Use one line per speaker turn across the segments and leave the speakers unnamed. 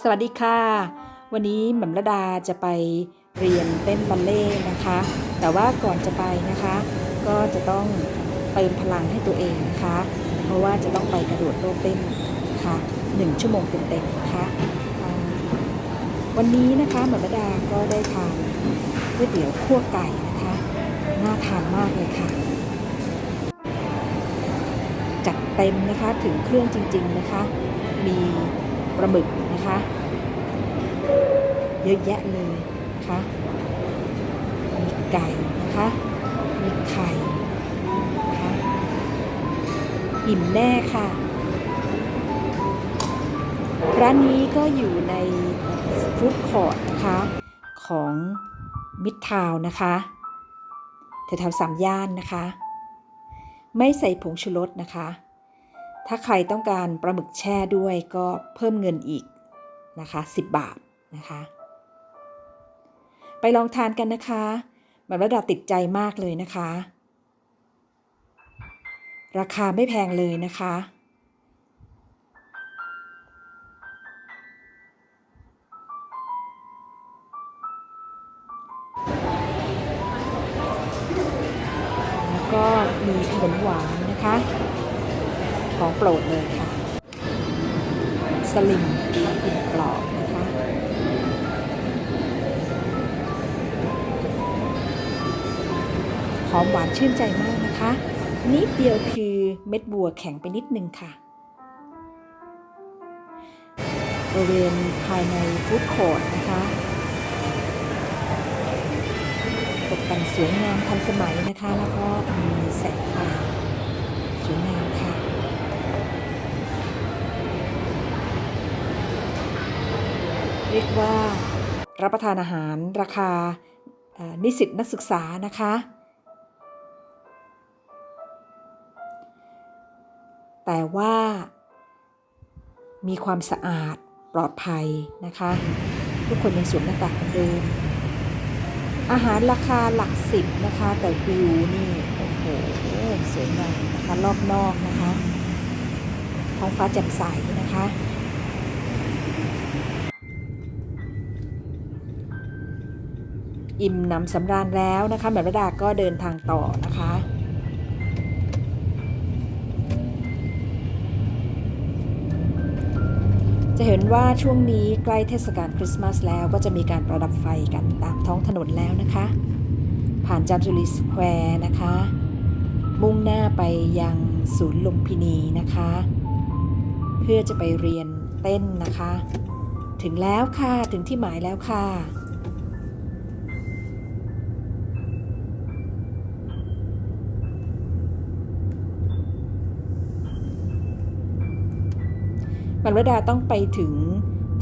สวัสดีค่ะ วันนี้หม่ำระดาจะไปเรียนเต้นบัลเล่ต์นะคะ แต่ว่าก่อนจะไปนะคะ ก็จะต้องเติมพลังให้ตัวเองนะคะ เพราะว่าจะต้องไปกระโดดโลดเต้นนะคะหนึ่งชั่วโมงเต็มๆนะคะวันนี้นะคะหม่ำระดาก็ได้ทานก๋วยเตี๋ยวคั่วไก่นะคะ น่าทานมากเลยค่ะ จัดเต็มนะคะถึงเครื่องจริง ๆนะคะ มี ปลาหมึกนะคะ เยอะแยะเลยนะคะมีไก่นะคะมีไข่นะคะอิ่มแน่ค่ะ ร้านนี้ก็อยู่ในฟู้ดคอร์ทนะคะของมิดทาวนะคะแถวๆสามย่านนะคะ ไม่ใส่ผงชูรสนะคะ ถ้าใครต้องการปลาหมึกแช่ด้วยก็เพิ่มเงินอีกนะคะ 10 บาทนะคะ ไปลองทานกันนะคะแบบระดับติดใจมากเลยนะคะ ราคาไม่แพงเลยนะคะ แล้วก็มีขนมหวานนะคะ ของโปรดเลยค่ะ สลิมกลิ่นกรอบนะคะ หอมหวานชื่นใจมากนะคะ นิดเดียวคือเม็ดบัวแข็งไปนิดนึงค่ะบริเวณภายในฟู้ดคอร์ทนะคะตกแต่งสวยงามทันสมัยนะคะ แล้วก็มีแสงไฟ เรียกว่า รับประทานอาหารราคานิสิตนักศึกษานะคะ แต่ว่ามีความสะอาดปลอดภัยนะคะ ทุกคนยังสวมหน้ากากเหมือนเดิม อาหารราคาหลักสิบนะคะ แต่วิวนี่ โอ้โหสวยงามนะคะรอบนอกนะคะ ท้องฟ้าแจ่มใสนะคะ อิ่มหนำสำราญแล้วนะคะแม่ระดาก็เดินทางต่อนะคะจะเห็นว่าช่วงนี้ใกล้เทศกาลคริสต์มาสแล้วก็จะมีการประดับไฟกันตามท้องถนนแล้วนะคะ ผ่านจามจุรีสแควร์นะคะ มุ่งหน้าไปยังศูนย์ลุมพินีนะคะ เพื่อจะไปเรียนเต้นนะคะ ถึงแล้วค่ะ ถึงที่หมายแล้วค่ะ บรรวดาต้องไปถึง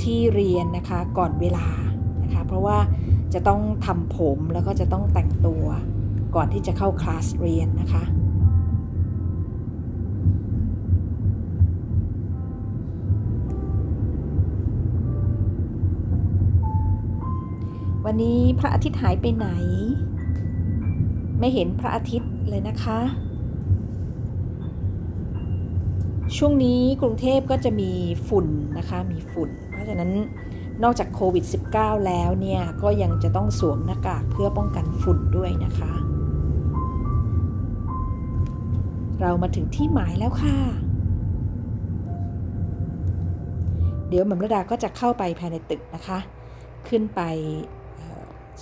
ที่เรียนนะคะก่อนเวลานะคะเพราะว่าจะต้องทำผมแล้วก็จะต้องแต่งตัวก่อนที่จะเข้าคลาสเรียนนะคะวันนี้พระอาทิตย์หายไปไหน ไม่เห็นพระอาทิตย์เลยนะคะ ช่วงนี้กรุงเทพก็จะมีฝุ่นนะคะมีฝุ่น เพราะฉะนั้นนอกจากโควิด -19 แล้วเนี่ย ก็ยังจะต้องสวมหน้ากากเพื่อป้องกันฝุ่นด้วยนะคะ เรามาถึงที่หมายแล้วค่ะ เดี๋ยวหม่ำระดาก็จะเข้าไปภายในตึกนะคะ ขึ้นไป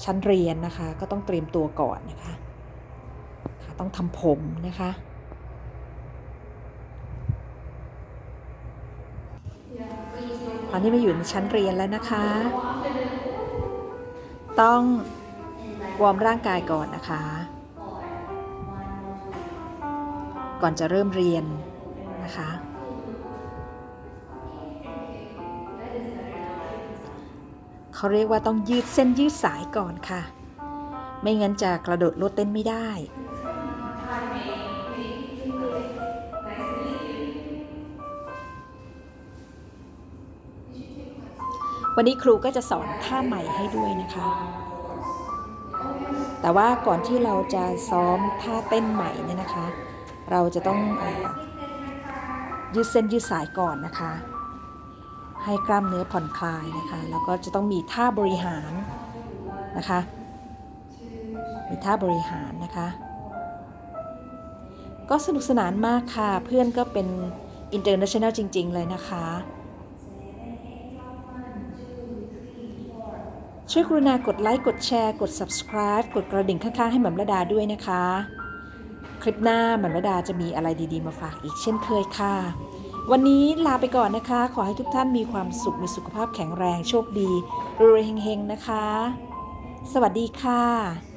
ชั้นเรียนนะคะ ก็ต้องเตรียมตัวก่อนนะคะ ต้องทำผมนะคะ ตอนนี้มาอยู่ในชั้นเรียนแล้วนะคะ ต้องวอร์มร่างกายก่อนนะคะ ก่อนจะเริ่มเรียนนะคะ เขาเรียกว่าต้องยืดเส้นยืดสายก่อนค่ะ ไม่งั้นจะกระโดดโลดเต้นไม่ได้ วันนี้ครูก็จะสอนท่าใหม่ให้ด้วยนะคะ แต่ว่าก่อนที่เราจะซ้อมท่าเต้นใหม่เนี่ยนะคะ เราจะต้องอยืดเส้นยืดสายก่อนนะคะ ให้กล้ามเนื้อผ่อนคลายนะคะ แล้วก็จะต้องมีท่าบริหารนะคะ มีท่าบริหารนะคะ ก็สนุกสนานมากค่ะ เพื่อนก็เป็น international จริง ๆ เลยนะคะ ช่วยกรุณากดไลค์กดแชร์ กด subscribe กดกระดิ่งข้างๆให้หม่ำระดาด้วยนะคะ คลิปหน้าหม่ำระดาจะมีอะไรดีๆมาฝากอีกเช่นเคยค่ะ วันนี้ลาไปก่อนนะคะ ขอให้ทุกท่านมีความสุขมีสุขภาพแข็งแรงโชคดีรวยเฮงๆนะคะ สวัสดีค่ะ